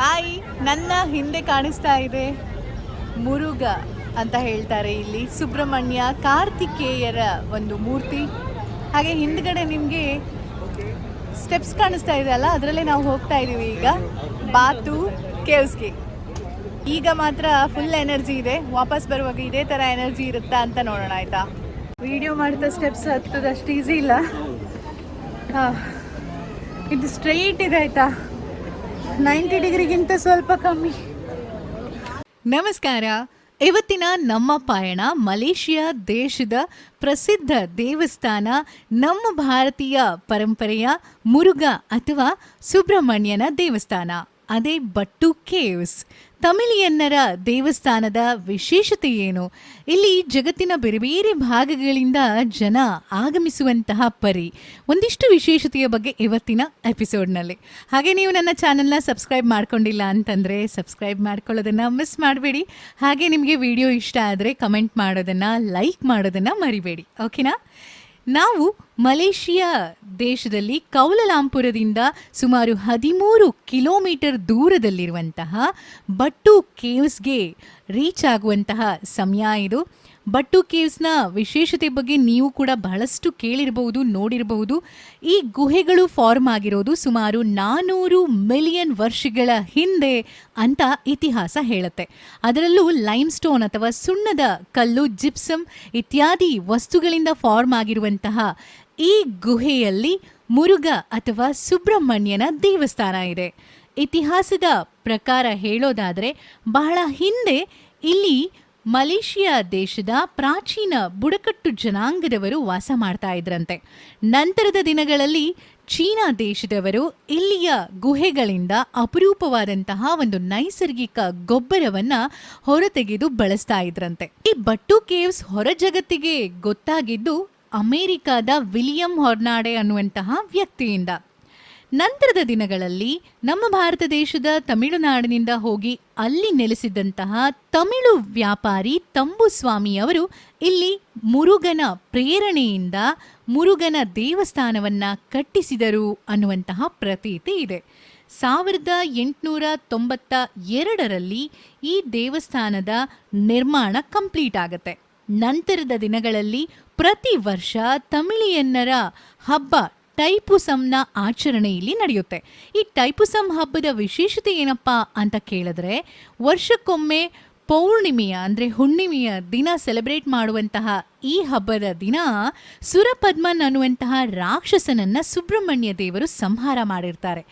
Hi, ನನ್ನ ಹಿಂದೆ ಕಾಣಿಸ್ತಾ ಇದೆ ಮುರುಗ ಅಂತ ಹೇಳ್ತಾರೆ ಇಲ್ಲಿ. ಸುಬ್ರಹ್ಮಣ್ಯ ಕಾರ್ತಿಕೇಯರ ಒಂದು ಮೂರ್ತಿ. ಹಾಗೆ ಹಿಂದ್ಗಡೆ ನಿಮಗೆ ಸ್ಟೆಪ್ಸ್ ಕಾಣಿಸ್ತಾ ಇದೆ ಅಲ್ಲ? ಅದರಲ್ಲೇ ನಾವು ಹೋಗ್ತಾ ಇದ್ದೀವಿ ಈಗ. ಬಾತು, ಕೇವ್ಸ್ಗೆ. ಈಗ ಮಾತ್ರ ಫುಲ್ ಎನರ್ಜಿ ಇದೆ. ವಾಪಸ್ ಬರುವಾಗ ಇದೇ ಥರ ಎನರ್ಜಿ ಇರುತ್ತಾ ಅಂತ ನೋಡೋಣ ಆಯ್ತಾ? ವಿಡಿಯೋ ಮಾಡ್ತಾ ಸ್ಟೆಪ್ಸ್ ಹತ್ತದಷ್ಟು ಈಸಿ ಇಲ್ಲ. ಹಾ. ಇದು ಸ್ಟ್ರೈಟ್ ಇದೆ ಆಯ್ತಾ? ನೈಂಟಿ ಡಿಗ್ರಿಗಿಂತ ಸ್ವಲ್ಪ ಕಮ್ಮಿ. ನಮಸ್ಕಾರ. ಇವತ್ತಿನ ನಮ್ಮ ಪಯಣ ಮಲೇಷಿಯಾ ದೇಶದ ಪ್ರಸಿದ್ಧ ದೇವಸ್ಥಾನ, ನಮ್ಮ ಭಾರತೀಯ ಪರಂಪರೆಯ ಮುರುಘ ಅಥವಾ ಸುಬ್ರಹ್ಮಣ್ಯನ ದೇವಸ್ಥಾನ. ಅದೇ ಬಟ್ಟು ಕೇವ್ಸ್. ತಮಿಳಿಯನ್ನರ ದೇವಸ್ಥಾನದ ವಿಶೇಷತೆ ಏನು ಇಲ್ಲಿ ಜಗತ್ತಿನ ಬೇರೆ ಬೇರೆ ಭಾಗಗಳಿಂದ ಜನ ಆಗಮಿಸುವಂತಹ ಪರಿ. ಒಂದಿಷ್ಟು ವಿಶೇಷತೆಯ ಬಗ್ಗೆ ಇವತ್ತಿನ ಎಪಿಸೋಡ್ನಲ್ಲಿ. ಹಾಗೆ ನೀವು ನನ್ನ ಚಾನಲ್ನ ಸಬ್ಸ್ಕ್ರೈಬ್ ಮಾಡ್ಕೊಂಡಿಲ್ಲ ಅಂತಂದರೆ ಸಬ್ಸ್ಕ್ರೈಬ್ ಮಾಡ್ಕೊಳ್ಳೋದನ್ನು ಮಿಸ್ ಮಾಡಬೇಡಿ. ಹಾಗೆ ನಿಮಗೆ ವಿಡಿಯೋ ಇಷ್ಟ ಆದರೆ ಕಮೆಂಟ್ ಮಾಡೋದನ್ನು, ಲೈಕ್ ಮಾಡೋದನ್ನು ಮರಿಬೇಡಿ. ಓಕೆನಾ? ನಾವು ಮಲೇಷಿಯಾ ದೇಶದಲ್ಲಿ ಕೌಲಲಾಂಪುರದಿಂದ ಸುಮಾರು ಹದಿಮೂರು ಕಿಲೋಮೀಟರ್ ದೂರದಲ್ಲಿರುವಂತಹ ಬಟ್ಟು ಕೇವ್ಸ್ಗೆ ರೀಚ್ ಆಗುವಂತಹ ಸಮಯ ಇದು. ಬಟ್ಟು ಕೇವ್ಸ್ನ ವಿಶೇಷತೆ ಬಗ್ಗೆ ನೀವು ಕೂಡ ಬಹಳಷ್ಟು ಕೇಳಿರಬಹುದು, ನೋಡಿರಬಹುದು. ಈ ಗುಹೆಗಳು ಫಾರ್ಮ್ ಆಗಿರೋದು ಸುಮಾರು ನಾನೂರು ಮಿಲಿಯನ್ ವರ್ಷಗಳ ಹಿಂದೆ ಅಂತ ಇತಿಹಾಸ ಹೇಳುತ್ತೆ. ಅದರಲ್ಲೂ ಲೈಮ್ ಸ್ಟೋನ್ ಅಥವಾ ಸುಣ್ಣದ ಕಲ್ಲು, ಜಿಪ್ಸಮ್ ಇತ್ಯಾದಿ ವಸ್ತುಗಳಿಂದ ಫಾರ್ಮ್ ಆಗಿರುವಂತಹ ಈ ಗುಹೆಯಲ್ಲಿ ಮುರುಘ ಅಥವಾ ಸುಬ್ರಹ್ಮಣ್ಯನ ದೇವಸ್ಥಾನ ಇದೆ. ಇತಿಹಾಸದ ಪ್ರಕಾರ ಹೇಳೋದಾದರೆ ಬಹಳ ಹಿಂದೆ ಇಲ್ಲಿ ಮಲೇಷಿಯಾ ದೇಶದ ಪ್ರಾಚೀನ ಬುಡಕಟ್ಟು ಜನಾಂಗದವರು ವಾಸ ಮಾಡ್ತಾ ಇದ್ರಂತೆ. ನಂತರದ ದಿನಗಳಲ್ಲಿ ಚೀನಾ ದೇಶದವರು ಇಲ್ಲಿಯ ಗುಹೆಗಳಿಂದ ಅಪರೂಪವಾದಂತಹ ಒಂದು ನೈಸರ್ಗಿಕ ಗೊಬ್ಬರವನ್ನ ಹೊರತೆಗೆದು ಬಳಸ್ತಾ ಇದ್ರಂತೆ. ಈ ಬಟ್ಟು ಕೇವ್ಸ್ ಹೊರ ಜಗತ್ತಿಗೆ ಗೊತ್ತಾಗಿದ್ದು ಅಮೆರಿಕಾದ ವಿಲಿಯಂ ಹೊರ್ನಾಡೆ ಅನ್ನುವಂತಹ ವ್ಯಕ್ತಿಯಿಂದ. ನಂತರದ ದಿನಗಳಲ್ಲಿ ನಮ್ಮ ಭಾರತ ದೇಶದ ತಮಿಳುನಾಡಿನಿಂದ ಹೋಗಿ ಅಲ್ಲಿ ನೆಲೆಸಿದ್ದಂತಹ ತಮಿಳು ವ್ಯಾಪಾರಿ ತಂಬುಸ್ವಾಮಿಯವರು ಇಲ್ಲಿ ಮುರುಗನ ಪ್ರೇರಣೆಯಿಂದ ಮುರುಗನ ದೇವಸ್ಥಾನವನ್ನ ಕಟ್ಟಿಸಿದರು ಅನ್ನುವಂತಹ ಪ್ರತೀತಿ ಇದೆ. ಸಾವಿರದ ಎಂಟುನೂರ ತೊಂಬತ್ತ ಎರಡರಲ್ಲಿ ಈ ದೇವಸ್ಥಾನದ ನಿರ್ಮಾಣ ಕಂಪ್ಲೀಟ್ ಆಗುತ್ತೆ. ನಂತರದ ದಿನಗಳಲ್ಲಿ ಪ್ರತಿ ವರ್ಷ ತಮಿಳಿಯನ್ನರ ಹಬ್ಬ ಟೈಪುಸಂನ ಆಚರಣೆ ಇಲ್ಲಿ ನಡೆಯುತ್ತೆ. ಈ ಟೈಪುಸಂ ಹಬ್ಬದ ವಿಶೇಷತೆ ಏನಪ್ಪ ಅಂತ ಕೇಳಿದ್ರೆ, ವರ್ಷಕ್ಕೊಮ್ಮೆ ಪೌರ್ಣಿಮೆಯ ಅಂದರೆ ಹುಣ್ಣಿಮೆಯ ದಿನ ಸೆಲೆಬ್ರೇಟ್ ಮಾಡುವಂತಹ ಈ ಹಬ್ಬದ ದಿನ ಸುರಪದ್ಮನ್ ಅನ್ನುವಂತಹ ರಾಕ್ಷಸನನ್ನು ಸುಬ್ರಹ್ಮಣ್ಯ ದೇವರು ಸಂಹಾರ ಮಾಡಿರ್ತಾರೆ.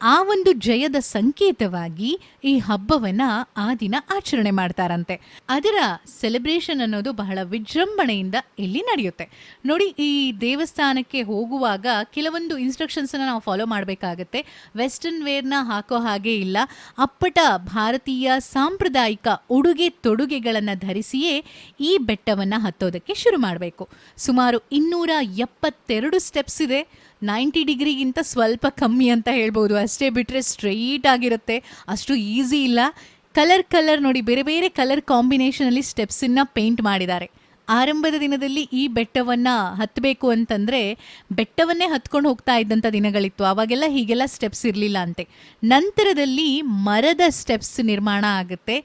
ಆ ಒಂದು ಜಯದ ಸಂಕೇತವಾಗಿ ಈ ಹಬ್ಬವನ್ನ ಆ ದಿನ ಆಚರಣೆ ಮಾಡ್ತಾರಂತೆ. ಅದರ ಸೆಲೆಬ್ರೇಷನ್ ಅನ್ನೋದು ಬಹಳ ವಿಜೃಂಭಣೆಯಿಂದ ಇಲ್ಲಿ ನಡೆಯುತ್ತೆ. ನೋಡಿ, ಈ ದೇವಸ್ಥಾನಕ್ಕೆ ಹೋಗುವಾಗ ಕೆಲವೊಂದು ಇನ್ಸ್ಟ್ರಕ್ಷನ್ಸ್ ನಾವು ಫಾಲೋ ಮಾಡಬೇಕಾಗತ್ತೆ. ವೆಸ್ಟರ್ನ್ ವೇರ್ನ ಹಾಕೋ ಹಾಗೆ ಇಲ್ಲ. ಅಪ್ಪಟ ಭಾರತೀಯ ಸಾಂಪ್ರದಾಯಿಕ ಉಡುಗೆ ತೊಡುಗೆಗಳನ್ನು ಧರಿಸಿಯೇ ಈ ಬೆಟ್ಟವನ್ನು ಹತ್ತೋದಕ್ಕೆ ಶುರು ಮಾಡಬೇಕು. ಸುಮಾರು ಇನ್ನೂರ ಎಪ್ಪತ್ತೆರಡು ಸ್ಟೆಪ್ಸ್ ಇದೆ. ನೈಂಟಿ ಡಿಗ್ರಿಗಿಂತ ಸ್ವಲ್ಪ ಕಮ್ಮಿ ಅಂತ ಹೇಳ್ಬೋದು ಅಷ್ಟೇ ಬಿಟ್ಟರೆ ಸ್ಟ್ರೈಟ್ ಆಗಿರುತ್ತೆ. ಅಷ್ಟು ಈಸಿ ಇಲ್ಲ. ಕಲರ್ ಕಲರ್ ನೋಡಿ, ಬೇರೆ ಬೇರೆ ಕಲರ್ ಕಾಂಬಿನೇಷನಲ್ಲಿ ಸ್ಟೆಪ್ಸನ್ನು ಪೇಂಟ್ ಮಾಡಿದ್ದಾರೆ. ಆರಂಭದ ದಿನದಲ್ಲಿ ಈ ಬೆಟ್ಟವನ್ನು ಹತ್ತಬೇಕು ಅಂತಂದರೆ ಬೆಟ್ಟವನ್ನೇ ಹತ್ಕೊಂಡು ಹೋಗ್ತಾ ಇದ್ದಂಥ ದಿನಗಳಿತ್ತು. ಆವಾಗೆಲ್ಲ ಹೀಗೆಲ್ಲ ಸ್ಟೆಪ್ಸ್ ಇರಲಿಲ್ಲ ಅಂತೆ. ನಂತರದಲ್ಲಿ ಮರದ ಸ್ಟೆಪ್ಸ್ ನಿರ್ಮಾಣ ಆಗುತ್ತೆ.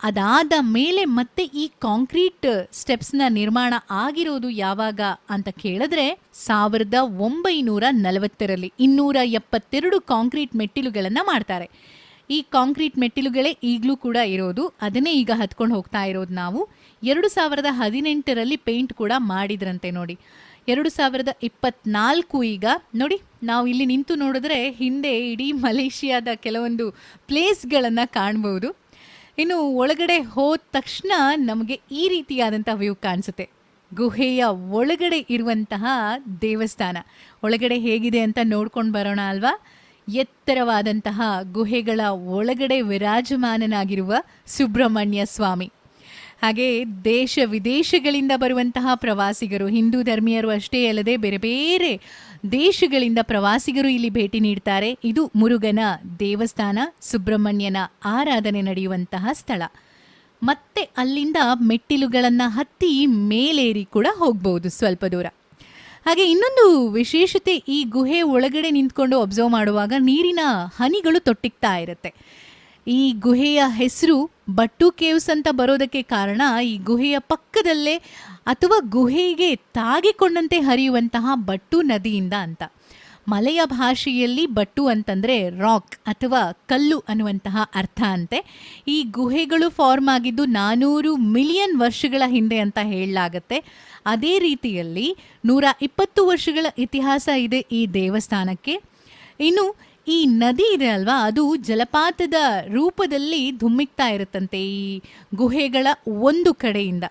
ಅದಾದ ಮೇಲೆ ಮತ್ತೆ ಈ ಕಾಂಕ್ರೀಟ್ ಸ್ಟೆಪ್ಸ್ನ ನಿರ್ಮಾಣ ಆಗಿರೋದು ಯಾವಾಗ ಅಂತ ಕೇಳಿದ್ರೆ ಸಾವಿರದ ಒಂಬೈನೂರ ನಲವತ್ತರಲ್ಲಿ ಇನ್ನೂರ ಎಪ್ಪತ್ತೆರಡು ಕಾಂಕ್ರೀಟ್ ಮೆಟ್ಟಿಲುಗಳನ್ನು ಮಾಡ್ತಾರೆ. ಈ ಕಾಂಕ್ರೀಟ್ ಮೆಟ್ಟಿಲುಗಳೇ ಈಗಲೂ ಕೂಡ ಇರೋದು, ಅದನ್ನೇ ಈಗ ಹತ್ಕೊಂಡು ಹೋಗ್ತಾ ಇರೋದು ನಾವು. ಎರಡು ಸಾವಿರದ ಹದಿನೆಂಟರಲ್ಲಿ ಪೇಂಟ್ ಕೂಡ ಮಾಡಿದ್ರಂತೆ ನೋಡಿ. ಎರಡು ಸಾವಿರದ ಇಪ್ಪತ್ನಾಲ್ಕು ಈಗ, ನೋಡಿ, ನಾವು ಇಲ್ಲಿ ನಿಂತು ನೋಡಿದ್ರೆ ಹಿಂದೆ ಇಡೀ ಮಲೇಷಿಯಾದ ಕೆಲವೊಂದು ಪ್ಲೇಸ್ಗಳನ್ನು ಕಾಣ್ಬೋದು. ಇನ್ನು ಒಳಗಡೆ ಹೋದ ತಕ್ಷಣ ನಮಗೆ ಈ ರೀತಿಯಾದಂಥ ವ್ಯೂ ಕಾಣಿಸುತ್ತೆ. ಗುಹೆಯ ಒಳಗಡೆ ಇರುವಂತಹ ದೇವಸ್ಥಾನ. ಒಳಗಡೆ ಹೇಗಿದೆ ಅಂತ ನೋಡ್ಕೊಂಡು ಬರೋಣ ಅಲ್ವಾ? ಎತ್ತರವಾದಂತಹ ಗುಹೆಗಳ ಒಳಗಡೆ ವಿರಾಜಮಾನನಾಗಿರುವ ಸುಬ್ರಹ್ಮಣ್ಯ ಸ್ವಾಮಿ. ಹಾಗೆ ದೇಶ ವಿದೇಶಗಳಿಂದ ಬರುವಂತಹ ಪ್ರವಾಸಿಗರು, ಹಿಂದೂ ಧರ್ಮೀಯರು ಅಷ್ಟೇ ಅಲ್ಲದೆ ಬೇರೆ ಬೇರೆ ದೇಶಗಳಿಂದ ಪ್ರವಾಸಿಗರು ಇಲ್ಲಿ ಭೇಟಿ ನೀಡ್ತಾರೆ. ಇದು ಮುರುಗನ ದೇವಸ್ಥಾನ, ಸುಬ್ರಹ್ಮಣ್ಯನ ಆರಾಧನೆ ನಡೆಯುವಂತಹ ಸ್ಥಳ. ಮತ್ತೆ ಅಲ್ಲಿಂದ ಮೆಟ್ಟಿಲುಗಳನ್ನು ಹತ್ತಿ ಮೇಲೇರಿ ಕೂಡ ಹೋಗ್ಬೋದು ಸ್ವಲ್ಪ ದೂರ. ಹಾಗೆ ಇನ್ನೊಂದು ವಿಶೇಷತೆ, ಈ ಗುಹೆ ಒಳಗಡೆ ನಿಂತ್ಕೊಂಡು ಅಬ್ಸರ್ವ್ ಮಾಡುವಾಗ ನೀರಿನ ಹನಿಗಳು ತೊಟ್ಟಿಗ್ತಾ ಇರುತ್ತೆ. ಈ ಗುಹೆಯ ಹೆಸರು ಬಟ್ಟು ಕೇವ್ಸ್ ಅಂತ ಬರೋದಕ್ಕೆ ಕಾರಣ ಈ ಗುಹೆಯ ಪಕ್ಕದಲ್ಲೇ ಅಥವಾ ಗುಹೆಗೆ ತಾಗಿಕೊಂಡಂತೆ ಹರಿಯುವಂತಹ ಬಟ್ಟು ನದಿಯಿಂದ ಅಂತ. ಮಲೆಯ ಭಾಷೆಯಲ್ಲಿ ಬಟ್ಟು ಅಂತಂದರೆ ರಾಕ್ ಅಥವಾ ಕಲ್ಲು ಅನ್ನುವಂತಹ ಅರ್ಥ ಅಂತೆ. ಈ ಗುಹೆಗಳು ಫಾರ್ಮ್ ಆಗಿದ್ದು ನಾನೂರು ಮಿಲಿಯನ್ ವರ್ಷಗಳ ಹಿಂದೆ ಅಂತ ಹೇಳಲಾಗತ್ತೆ. ಅದೇ ರೀತಿಯಲ್ಲಿ ನೂರ ಇಪ್ಪತ್ತು ವರ್ಷಗಳ ಇತಿಹಾಸ ಇದೆ ಈ ದೇವಸ್ಥಾನಕ್ಕೆ. ಇನ್ನು ಈ ನದಿ ಇದೆ ಅಲ್ವಾ? ಅದು ಜಲಪಾತದ ರೂಪದಲ್ಲಿ ಧುಮ್ಮಿಕ್ತಾ ಇರುತ್ತಂತೆ ಈ ಗುಹೆಗಳ ಒಂದು ಕಡೆಯಿಂದ.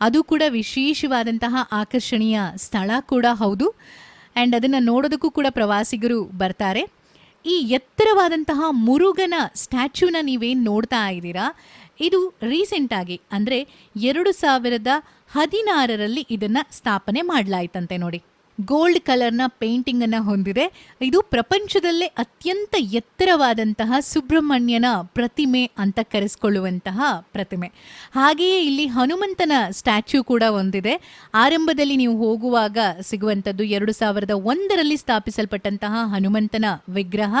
ಅದು ಕೂಡ ವಿಶೇಷವಾದಂತಹ ಆಕರ್ಷಣೀಯ ಸ್ಥಳ ಕೂಡ ಹೌದು. ಆ್ಯಂಡ್ ಅದನ್ನು ನೋಡೋದಕ್ಕೂ ಕೂಡ ಪ್ರವಾಸಿಗರು ಬರ್ತಾರೆ. ಈ ಎತ್ತರವಾದಂತಹ ಮುರುಗನ ಸ್ಟ್ಯಾಚ್ಯೂನ ನೀವೇನು ನೋಡ್ತಾ ಇದ್ದೀರಾ? ಇದು ರೀಸೆಂಟಾಗಿ ಅಂದರೆ ಎರಡು ಸಾವಿರದ ಹದಿನಾರರಲ್ಲಿ ಇದನ್ನು ಸ್ಥಾಪನೆ ಮಾಡಲಾಯ್ತಂತೆ ನೋಡಿ. ಗೋಲ್ಡ್ ಕಲರ್ನ ಪೇಂಟಿಂಗನ್ನು ಹೊಂದಿದೆ. ಇದು ಪ್ರಪಂಚದಲ್ಲೇ ಅತ್ಯಂತ ಎತ್ತರವಾದಂತಹ ಸುಬ್ರಹ್ಮಣ್ಯನ ಪ್ರತಿಮೆ ಅಂತ ಕರೆಸ್ಕೊಳ್ಳುವಂತಹ ಪ್ರತಿಮೆ. ಹಾಗೆಯೇ ಇಲ್ಲಿ ಹನುಮಂತನ ಸ್ಟ್ಯಾಚ್ಯೂ ಕೂಡ ಹೊಂದಿದೆ ಆರಂಭದಲ್ಲಿ ನೀವು ಹೋಗುವಾಗ ಸಿಗುವಂಥದ್ದು ಎರಡು ಸಾವಿರದ ಒಂದರಲ್ಲಿ ಸ್ಥಾಪಿಸಲ್ಪಟ್ಟಂತಹ ಹನುಮಂತನ ವಿಗ್ರಹ.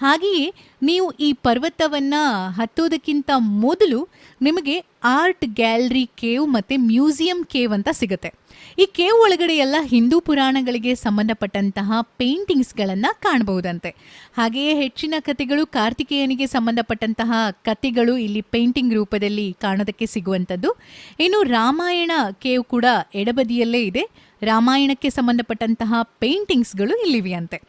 ಹಾಗೆಯೇ ನೀವು ಈ ಪರ್ವತವನ್ನು ಹತ್ತೋದಕ್ಕಿಂತ ಮೊದಲು ನಿಮಗೆ ಆರ್ಟ್ ಗ್ಯಾಲರಿ ಕೇವ್ ಮತ್ತು ಮ್ಯೂಸಿಯಂ ಕೇವ್ ಅಂತ ಸಿಗುತ್ತೆ. ಈ ಕೇವ್ ಒಳಗಡೆ ಎಲ್ಲ ಹಿಂದೂ ಪುರಾಣಗಳಿಗೆ ಸಂಬಂಧಪಟ್ಟಂತಹ ಪೇಂಟಿಂಗ್ಸ್ಗಳನ್ನು ಕಾಣಬಹುದಂತೆ. ಹಾಗೆಯೇ ಹೆಚ್ಚಿನ ಕಥೆಗಳು ಕಾರ್ತಿಕೇಯನಿಗೆ ಸಂಬಂಧಪಟ್ಟಂತಹ ಕಥೆಗಳು ಇಲ್ಲಿ ಪೇಂಟಿಂಗ್ ರೂಪದಲ್ಲಿ ಕಾಣೋದಕ್ಕೆ ಸಿಗುವಂಥದ್ದು. ಇನ್ನು ರಾಮಾಯಣ ಕೇವ್ ಕೂಡ ಎಡಬದಿಯಲ್ಲೇ ಇದೆ. ರಾಮಾಯಣಕ್ಕೆ ಸಂಬಂಧಪಟ್ಟಂತಹ ಪೇಂಟಿಂಗ್ಸ್ಗಳು ಇಲ್ಲಿವೆಯಂತೆ.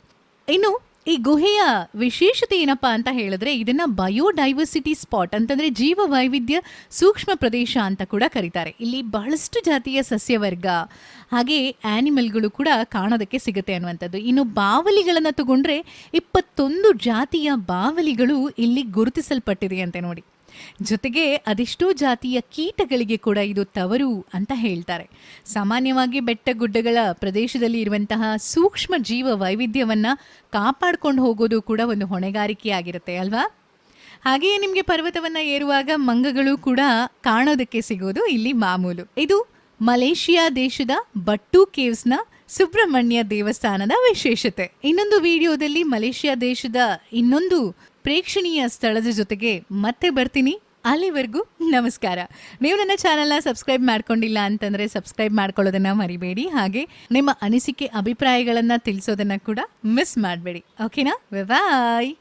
ಇನ್ನು ಈ ಗುಹೆಯ ವಿಶೇಷತೆ ಏನಪ್ಪ ಅಂತ ಹೇಳಿದ್ರೆ ಇದನ್ನ ಬಯೋಡೈವರ್ಸಿಟಿ ಸ್ಪಾಟ್ ಅಂತಂದ್ರೆ ಜೀವ ವೈವಿಧ್ಯ ಸೂಕ್ಷ್ಮ ಪ್ರದೇಶ ಅಂತ ಕೂಡ ಕರೀತಾರೆ. ಇಲ್ಲಿ ಬಹಳಷ್ಟು ಜಾತಿಯ ಸಸ್ಯವರ್ಗ, ಹಾಗೆ ಆನಿಮಲ್ಗಳು ಕೂಡ ಕಾಣೋದಕ್ಕೆ ಸಿಗುತ್ತೆ ಅನ್ನುವಂಥದ್ದು. ಇನ್ನು ಬಾವಲಿಗಳನ್ನು ತಗೊಂಡ್ರೆ ಇಪ್ಪತ್ತೊಂದು ಜಾತಿಯ ಬಾವಲಿಗಳು ಇಲ್ಲಿ ಗುರುತಿಸಲ್ಪಟ್ಟಿದೆ ಅಂತೆ ನೋಡಿ. ಜೊತೆಗೆ ಅದೆಷ್ಟೋ ಜಾತಿಯ ಕೀಟಗಳಿಗೆ ಕೂಡ ಇದು ತವರು ಅಂತ ಹೇಳ್ತಾರೆ. ಸಾಮಾನ್ಯವಾಗಿ ಬೆಟ್ಟ ಗುಡ್ಡಗಳ ಪ್ರದೇಶದಲ್ಲಿ ಇರುವಂತಹ ಸೂಕ್ಷ್ಮ ಜೀವ ವೈವಿಧ್ಯವನ್ನ ಕಾಪಾಡ್ಕೊಂಡು ಹೋಗೋದು ಕೂಡ ಒಂದು ಹೊಣೆಗಾರಿಕೆಯಾಗಿರುತ್ತೆ, ಅಲ್ವಾ? ಹಾಗೆಯೇ ನಿಮಗೆ ಪರ್ವತವನ್ನ ಏರುವಾಗ ಮಂಗಗಳು ಕೂಡ ಕಾಣೋದಕ್ಕೆ ಸಿಗೋದು ಇಲ್ಲಿ ಮಾಮೂಲು. ಇದು ಮಲೇಷಿಯಾ ದೇಶದ ಬಟ್ಟು ಕೇವ್ಸ್ನ ಸುಬ್ರಹ್ಮಣ್ಯ ದೇವಸ್ಥಾನದ ವಿಶೇಷತೆ. ಇನ್ನೊಂದು ವಿಡಿಯೋದಲ್ಲಿ ಮಲೇಷಿಯಾ ದೇಶದ ಇನ್ನೊಂದು ಪ್ರೇಕ್ಷಣೀಯ ಸ್ಥಳದ ಜೊತೆಗೆ ಮತ್ತೆ ಬರ್ತೀನಿ. ಅಲ್ಲಿವರೆಗೂ ನಮಸ್ಕಾರ. ನೀವು ನನ್ನ ಚಾನಲ್ನ ಸಬ್ಸ್ಕ್ರೈಬ್ ಮಾಡ್ಕೊಂಡಿಲ್ಲ ಅಂತಂದರೆ ಸಬ್ಸ್ಕ್ರೈಬ್ ಮಾಡ್ಕೊಳ್ಳೋದನ್ನ ಮರಿಬೇಡಿ. ಹಾಗೆ ನಿಮ್ಮ ಅನಿಸಿಕೆ, ಅಭಿಪ್ರಾಯಗಳನ್ನು ತಿಳಿಸೋದನ್ನು ಕೂಡ ಮಿಸ್ ಮಾಡಬೇಡಿ. ಓಕೆನಾ? ಬಾಯ್